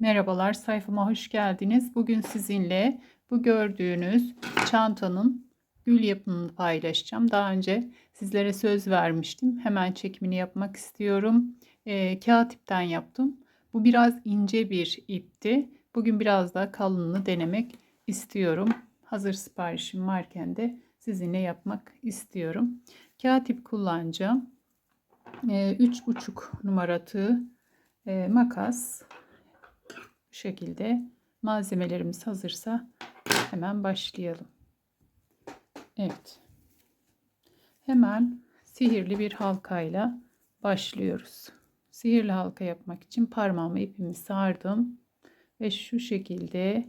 Merhabalar sayfama hoş geldiniz. Bugün sizinle bu gördüğünüz çantanın gül yapımını paylaşacağım. Daha önce sizlere söz vermiştim. Hemen çekimini yapmak istiyorum. E, kağıt ipten yaptım. Bu biraz ince bir ipti. Bugün biraz daha kalınını denemek istiyorum. Hazır siparişim varken de sizinle yapmak istiyorum. Kağıt ip kullanacağım. E, 3,5 numara tığ, e, makas, şekilde malzemelerimiz hazırsa hemen başlayalım. Evet. Hemen sihirli bir halkayla başlıyoruz. Sihirli halka yapmak için parmağımı ipimi sardım ve şu şekilde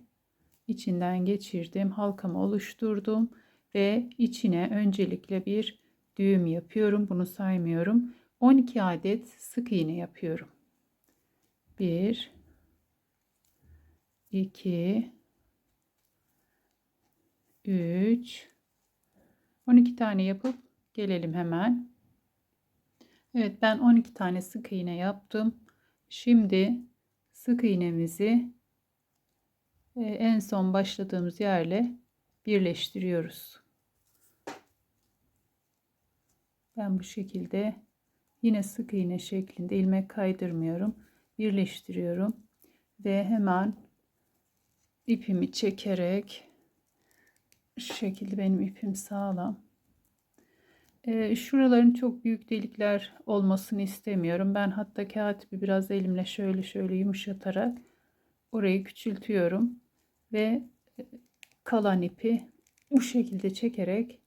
içinden geçirdim. Halkamı oluşturdum ve içine öncelikle bir düğüm yapıyorum. Bunu saymıyorum. 12 adet sık iğne yapıyorum. 1 2 3 12 tane yapıp gelelim hemen. Evet ben 12 tane sık iğne yaptım. Şimdi sık iğnemizi e, en son başladığımız yerle birleştiriyoruz. Ben bu şekilde yine sık iğne şeklinde ilmek kaydırmıyorum. Birleştiriyorum ve hemen ipimi çekerek şu şekilde benim ipim sağlam. Ee, şuraların çok büyük delikler olmasını istemiyorum. Ben hatta kağıt ipi biraz elimle şöyle şöyle yumuşatarak orayı küçültüyorum ve e, kalan ipi bu şekilde çekerek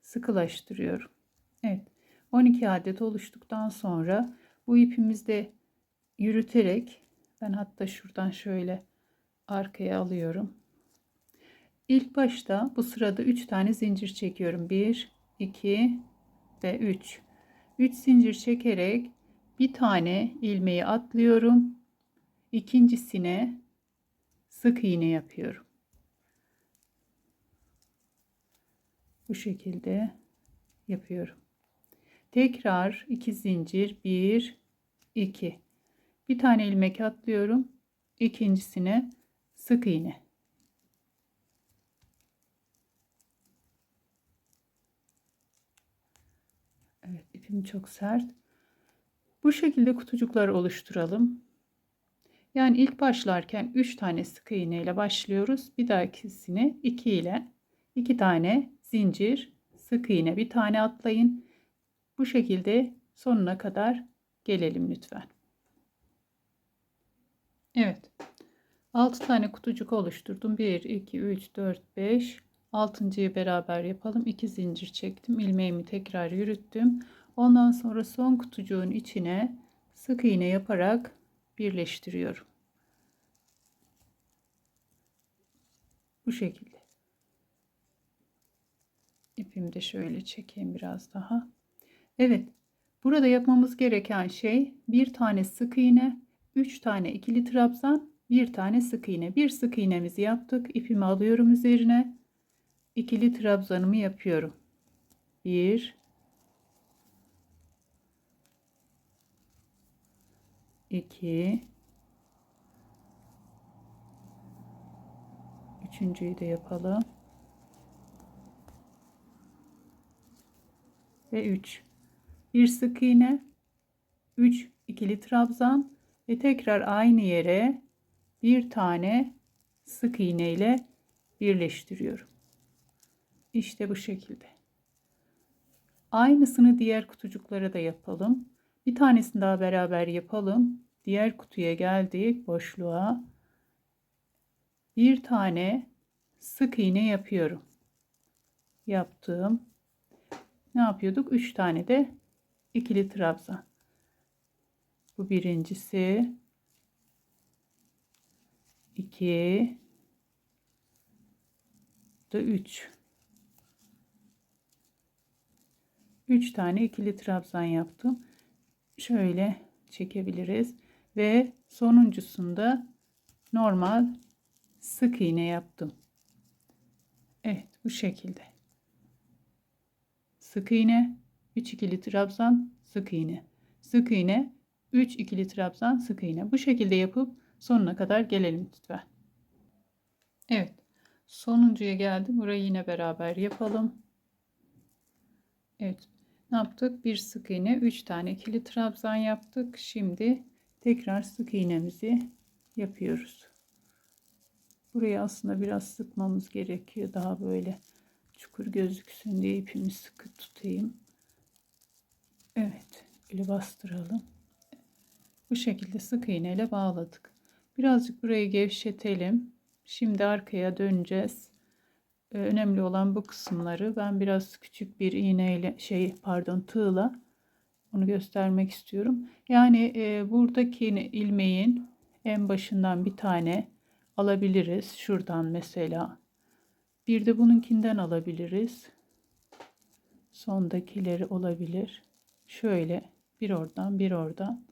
sıkılaştırıyorum. Evet 12 adet oluştuktan sonra bu ipimizde yürüterek ben hatta şuradan şöyle arkaya alıyorum. İlk başta bu sırada 3 tane zincir çekiyorum. 1, 2 ve 3. 3 zincir çekerek bir tane ilmeği atlıyorum. İkincisine sık iğne yapıyorum. Bu şekilde yapıyorum. Tekrar 2 zincir 1 2. Bir tane ilmek atlıyorum. İkincisine sık iğne. Evet ipim çok sert. Bu şekilde kutucuklar oluşturalım. Yani ilk başlarken 3 tane sık iğne ile başlıyoruz. Bir dahakisini 2 ile 2 tane zincir sık iğne bir tane atlayın. Bu şekilde sonuna kadar gelelim lütfen. Evet. 6 tane kutucuk oluşturdum. 1, 2, 3, 4, 5. 6.yı beraber yapalım. 2 zincir çektim. ilmeğimi tekrar yürüttüm. Ondan sonra son kutucuğun içine sık iğne yaparak birleştiriyorum. Bu şekilde. İpimi de şöyle çekeyim biraz daha. Evet. Burada yapmamız gereken şey bir tane sık iğne, 3 tane ikili trabzan, bir tane sık iğne. Bir sık iğnemizi yaptık. İpimi alıyorum üzerine. İkili trabzanımı yapıyorum. Bir, iki, üçüncüyü de yapalım. Ve üç. Bir sık iğne, üç ikili trabzan ve tekrar aynı yere bir tane sık iğne ile birleştiriyorum. İşte bu şekilde. Aynısını diğer kutucuklara da yapalım. Bir tanesini daha beraber yapalım. Diğer kutuya geldik boşluğa. Bir tane sık iğne yapıyorum. Yaptım. Ne yapıyorduk? Üç tane de ikili trabzan. Bu birincisi. 2 da 3 3 tane ikili trabzan yaptım. Şöyle çekebiliriz ve sonuncusunda normal sık iğne yaptım. Evet bu şekilde. Sık iğne, 3 ikili trabzan, sık iğne. Sık iğne, 3 ikili trabzan, sık iğne. Bu şekilde yapıp Sonuna kadar gelelim lütfen. Evet. Sonuncuya geldim. Burayı yine beraber yapalım. Evet. Ne yaptık? Bir sık iğne, 3 tane ikili trabzan yaptık. Şimdi tekrar sık iğnemizi yapıyoruz. Burayı aslında biraz sıkmamız gerekiyor. Daha böyle çukur gözüksün diye ipimi sıkı tutayım. Evet. Böyle bastıralım. Bu şekilde sık iğne ile bağladık. Birazcık burayı gevşetelim. Şimdi arkaya döneceğiz. Ee, önemli olan bu kısımları ben biraz küçük bir iğneyle şey pardon tığla onu göstermek istiyorum. Yani e, buradaki ilmeğin en başından bir tane alabiliriz. Şuradan mesela. Bir de bununkinden alabiliriz. Sondakileri olabilir. Şöyle bir oradan bir oradan.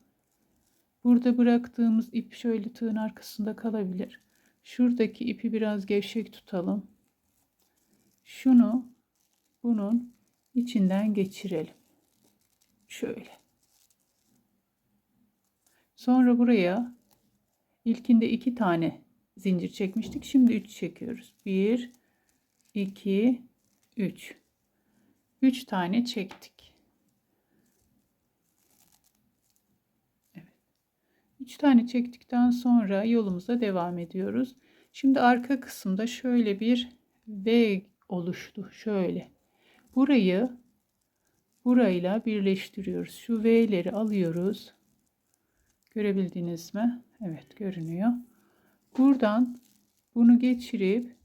Burada bıraktığımız ip şöyle tığın arkasında kalabilir. Şuradaki ipi biraz gevşek tutalım. Şunu bunun içinden geçirelim. Şöyle. Sonra buraya ilkinde iki tane zincir çekmiştik. Şimdi üç çekiyoruz. Bir, iki, üç. Üç tane çektik. 3 tane çektikten sonra yolumuza devam ediyoruz. Şimdi arka kısımda şöyle bir V oluştu. Şöyle. Burayı burayla birleştiriyoruz. Şu V'leri alıyoruz. Görebildiniz mi? Evet görünüyor. Buradan bunu geçirip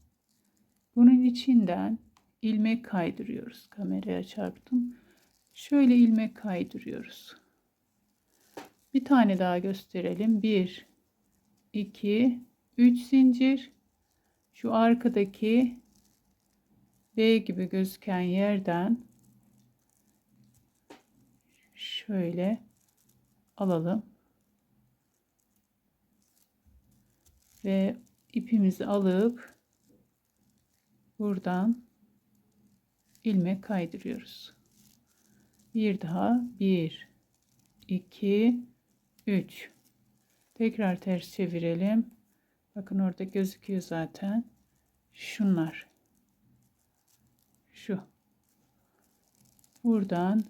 bunun içinden ilmek kaydırıyoruz. Kameraya çarptım. Şöyle ilmek kaydırıyoruz. Bir tane daha gösterelim. 1 2 3 zincir. Şu arkadaki V gibi gözüken yerden şöyle alalım. Ve ipimizi alıp buradan ilmek kaydırıyoruz. Bir daha 1 2 3 tekrar ters çevirelim. Bakın orada gözüküyor zaten. Şunlar şu. Buradan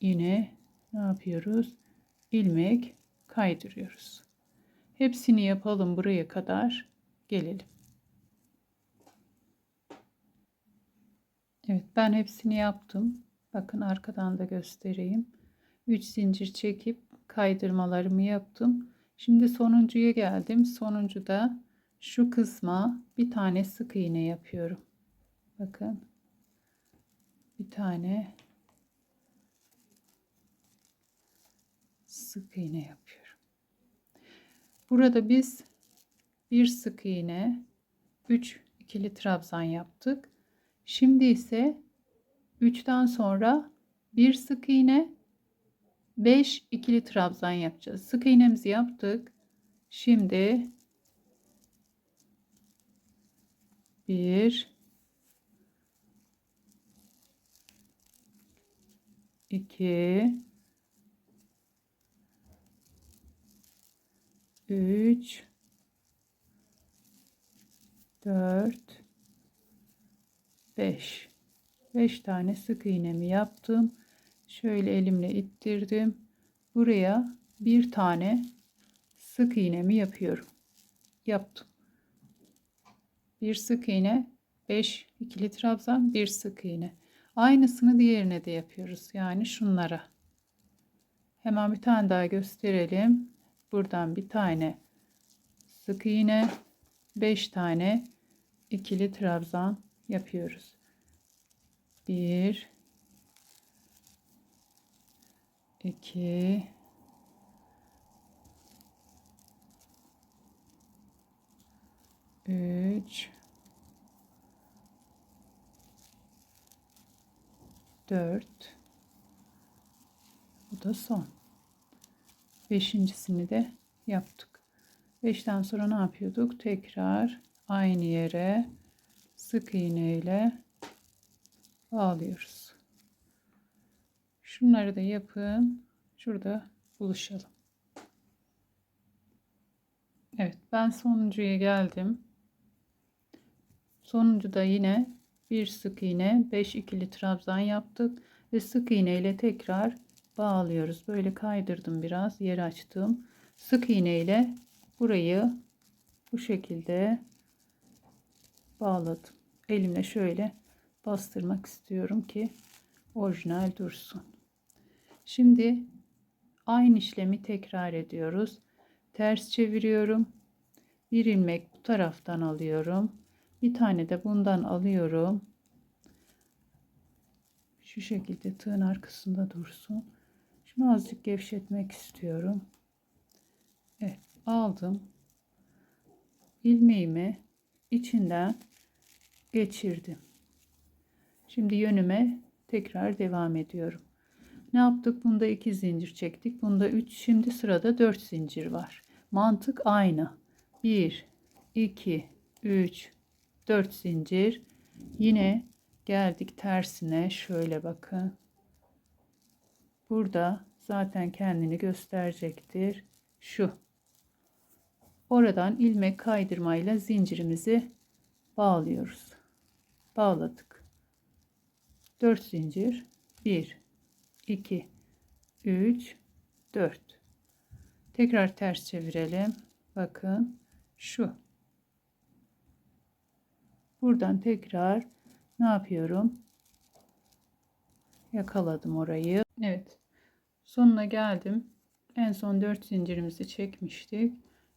yine ne yapıyoruz? ilmek kaydırıyoruz. Hepsini yapalım buraya kadar gelelim. Evet ben hepsini yaptım. Bakın arkadan da göstereyim. 3 zincir çekip kaydırmalarımı yaptım. Şimdi sonuncuya geldim. Sonuncuda şu kısma bir tane sık iğne yapıyorum. Bakın. Bir tane sık iğne yapıyorum. Burada biz bir sık iğne, 3 ikili trabzan yaptık. Şimdi ise 3'ten sonra bir sık iğne, 5 ikili trabzan yapacağız. Sık iğnemizi yaptık. Şimdi 1 2 3 4 5 5 tane sık iğnemi yaptım. Şöyle elimle ittirdim. Buraya bir tane sık iğnemi yapıyorum. Yaptım. Bir sık iğne, 5 ikili trabzan, bir sık iğne. Aynısını diğerine de yapıyoruz. Yani şunlara. Hemen bir tane daha gösterelim. Buradan bir tane sık iğne, 5 tane ikili trabzan yapıyoruz. 1 2 3 4 bu da son. Beşincisini de yaptık. 5'ten sonra ne yapıyorduk? Tekrar aynı yere sık iğne ile bağlıyoruz şunları da yapın şurada buluşalım Evet ben sonuncuya geldim. Sonuncuda yine bir sık iğne 5 ikili trabzan yaptık ve sık iğne ile tekrar bağlıyoruz. Böyle kaydırdım biraz yer açtım. Sık iğne ile burayı bu şekilde bağladım. Elimle şöyle bastırmak istiyorum ki orijinal dursun. Şimdi aynı işlemi tekrar ediyoruz. Ters çeviriyorum. Bir ilmek bu taraftan alıyorum. Bir tane de bundan alıyorum. Şu şekilde tığın arkasında dursun. Şunu azıcık gevşetmek istiyorum. Evet aldım. ilmeğimi içinden geçirdim. Şimdi yönüme tekrar devam ediyorum. Ne yaptık? Bunda 2 zincir çektik. Bunda 3. Şimdi sırada 4 zincir var. Mantık aynı. 1 2 3 4 zincir. Yine geldik tersine. Şöyle bakın. Burada zaten kendini gösterecektir. Şu. Oradan ilmek kaydırmayla zincirimizi bağlıyoruz. Bağladık. 4 zincir. 1 2 3 4 tekrar ters çevirelim. Bakın şu. Buradan tekrar ne yapıyorum? Yakaladım orayı. Evet sonuna geldim. En son 4 zincirimizi çekmiştik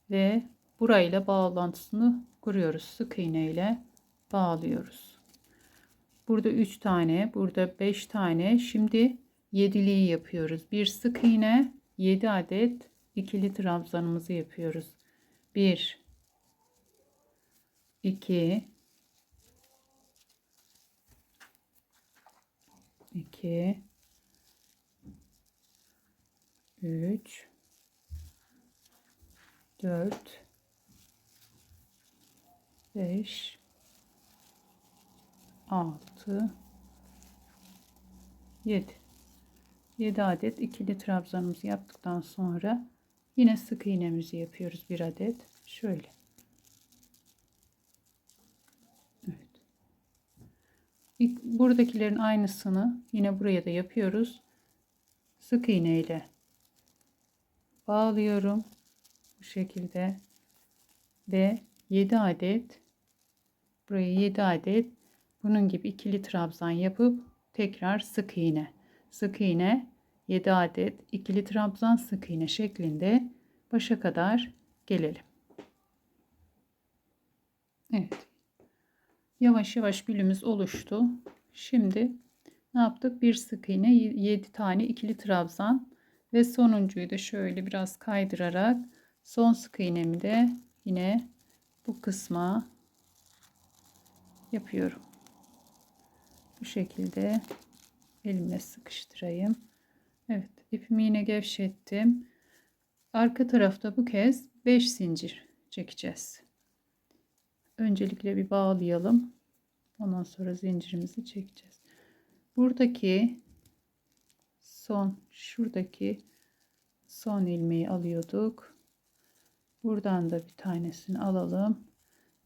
ve burayla bağlantısını kuruyoruz. Sık iğne ile bağlıyoruz. Burada 3 tane burada 5 tane. Şimdi yediliği yapıyoruz. Bir sık iğne 7 adet ikili trabzanımızı yapıyoruz. 1 2 2 3 4 5 6 7 7 adet ikili trabzanımızı yaptıktan sonra yine sık iğnemizi yapıyoruz bir adet. Şöyle. Evet. Buradakilerin aynısını yine buraya da yapıyoruz. Sık iğne ile bağlıyorum. Bu şekilde. Ve 7 adet buraya 7 adet bunun gibi ikili trabzan yapıp tekrar sık iğne. Sık iğne 7 adet ikili trabzan sık iğne şeklinde başa kadar gelelim. Evet. Yavaş yavaş gülümüz oluştu. Şimdi ne yaptık? Bir sık iğne 7 tane ikili trabzan ve sonuncuyu da şöyle biraz kaydırarak son sık iğnemi de yine bu kısma yapıyorum. Bu şekilde elimle sıkıştırayım. Evet ipimi yine gevşettim. Arka tarafta bu kez 5 zincir çekeceğiz. Öncelikle bir bağlayalım. Ondan sonra zincirimizi çekeceğiz. Buradaki son şuradaki son ilmeği alıyorduk. Buradan da bir tanesini alalım.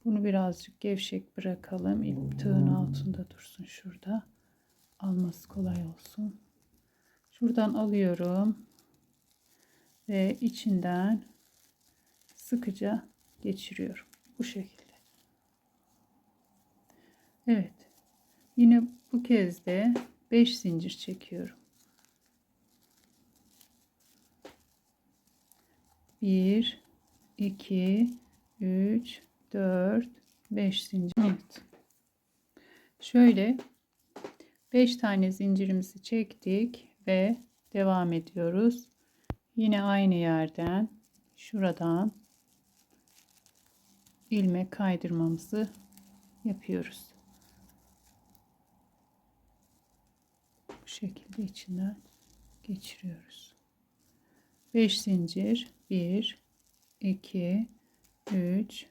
Bunu birazcık gevşek bırakalım. İp tığın altında dursun şurada alması kolay olsun. Şuradan alıyorum ve içinden sıkıca geçiriyorum. Bu şekilde. Evet. Yine bu kez de 5 zincir çekiyorum. 1 2 3 4 5 zincir. Evet. Şöyle 5 tane zincirimizi çektik ve devam ediyoruz. Yine aynı yerden şuradan ilmek kaydırmamızı yapıyoruz. Bu şekilde içinden geçiriyoruz. 5 zincir 1 2 3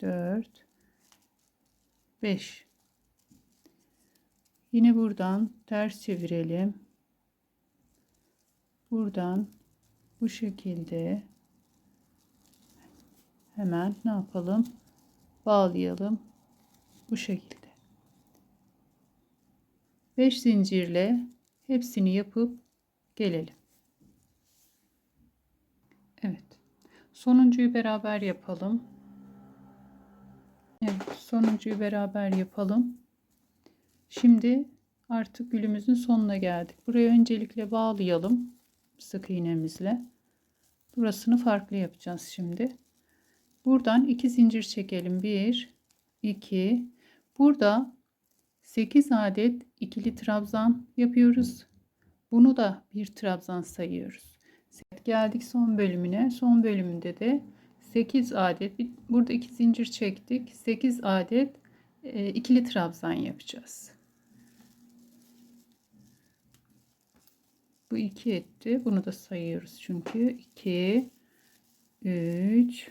4 5 Yine buradan ters çevirelim. Buradan bu şekilde hemen ne yapalım? Bağlayalım. Bu şekilde. 5 zincirle hepsini yapıp gelelim. Evet. Sonuncuyu beraber yapalım. Evet, sonuncuyu beraber yapalım. Şimdi artık gülümüzün sonuna geldik. Buraya öncelikle bağlayalım sık iğnemizle. Burasını farklı yapacağız şimdi. Buradan iki zincir çekelim. 1 2 Burada 8 adet ikili trabzan yapıyoruz. Bunu da bir trabzan sayıyoruz. Geldik son bölümüne. Son bölümünde de 8 adet burada iki zincir çektik. 8 adet e, ikili trabzan yapacağız. Bu 2 etti. Bunu da sayıyoruz çünkü 2 3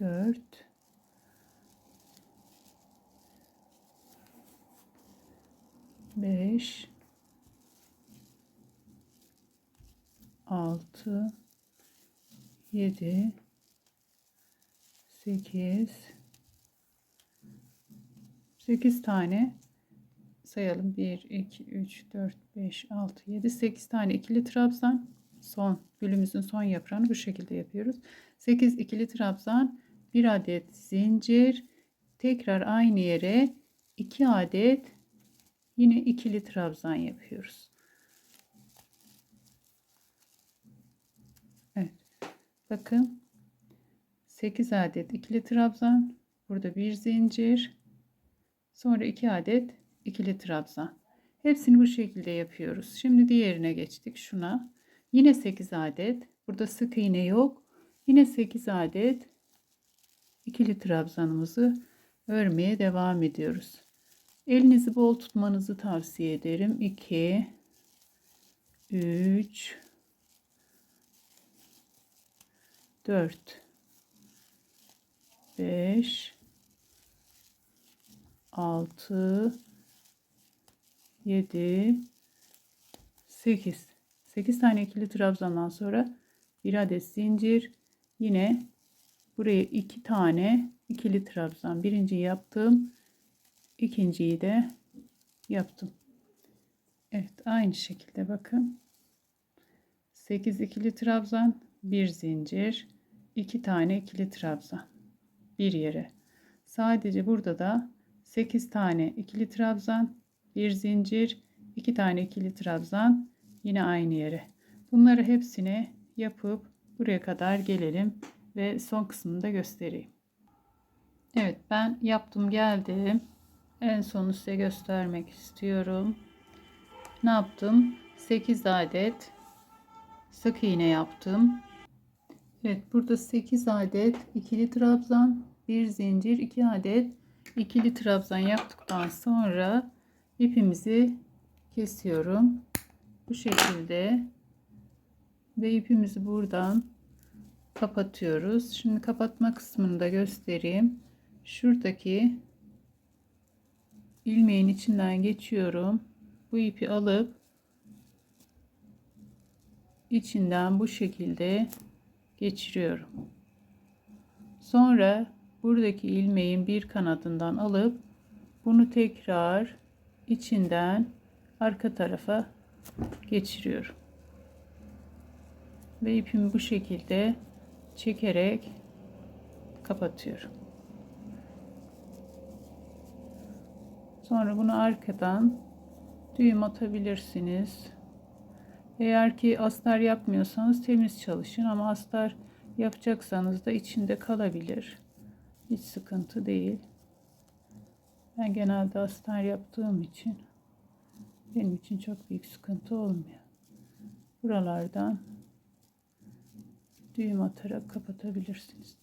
4 5 6 7 8 8 tane sayalım 1 2 3 4 5 6 7 8 tane ikili trabzan son gülümüzün son yaprağını bu şekilde yapıyoruz 8 ikili trabzan 1 adet zincir tekrar aynı yere 2 adet yine ikili trabzan yapıyoruz Bakın 8 adet ikili trabzan. Burada bir zincir. Sonra 2 adet ikili trabzan. Hepsini bu şekilde yapıyoruz. Şimdi diğerine geçtik. Şuna. Yine 8 adet. Burada sık iğne yok. Yine 8 adet ikili trabzanımızı örmeye devam ediyoruz. Elinizi bol tutmanızı tavsiye ederim. 2 3 4 5 6 7 8 8 tane ikili trabzandan sonra bir adet zincir. Yine buraya iki tane ikili trabzan. Birinci yaptım. İkinciyi de yaptım. Evet aynı şekilde bakın. 8 ikili trabzan bir zincir 2 tane ikili trabzan. Bir yere. Sadece burada da 8 tane ikili trabzan, bir zincir, 2 tane ikili trabzan yine aynı yere. Bunları hepsini yapıp buraya kadar gelelim ve son kısmını da göstereyim. Evet ben yaptım geldim. En sonu size göstermek istiyorum. Ne yaptım? 8 adet sık iğne yaptım. Evet burada 8 adet ikili trabzan, bir zincir, 2 adet ikili trabzan yaptıktan sonra ipimizi kesiyorum. Bu şekilde ve ipimizi buradan kapatıyoruz. Şimdi kapatma kısmını da göstereyim. Şuradaki ilmeğin içinden geçiyorum. Bu ipi alıp içinden bu şekilde geçiriyorum. Sonra buradaki ilmeğin bir kanadından alıp bunu tekrar içinden arka tarafa geçiriyorum. Ve ipimi bu şekilde çekerek kapatıyorum. Sonra bunu arkadan düğüm atabilirsiniz. Eğer ki astar yapmıyorsanız temiz çalışın ama astar yapacaksanız da içinde kalabilir. Hiç sıkıntı değil. Ben genelde astar yaptığım için benim için çok büyük sıkıntı olmuyor. Buralardan düğüm atarak kapatabilirsiniz.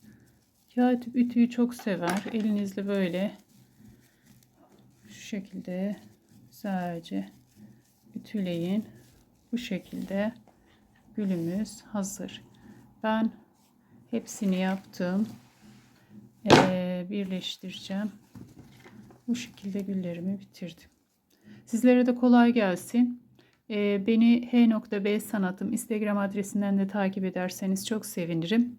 Kağıt ütüyü çok sever. Elinizle böyle şu şekilde sadece ütüleyin bu şekilde gülümüz hazır. Ben hepsini yaptım. Ee, birleştireceğim. Bu şekilde güllerimi bitirdim. Sizlere de kolay gelsin. Ee, beni h.b sanatım Instagram adresinden de takip ederseniz çok sevinirim.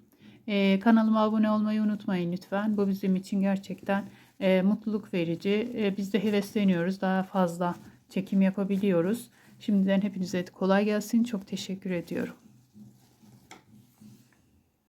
Ee, kanalıma abone olmayı unutmayın lütfen. Bu bizim için gerçekten e, mutluluk verici. E, biz de hevesleniyoruz. Daha fazla çekim yapabiliyoruz. Şimdiden hepinize kolay gelsin. Çok teşekkür ediyorum.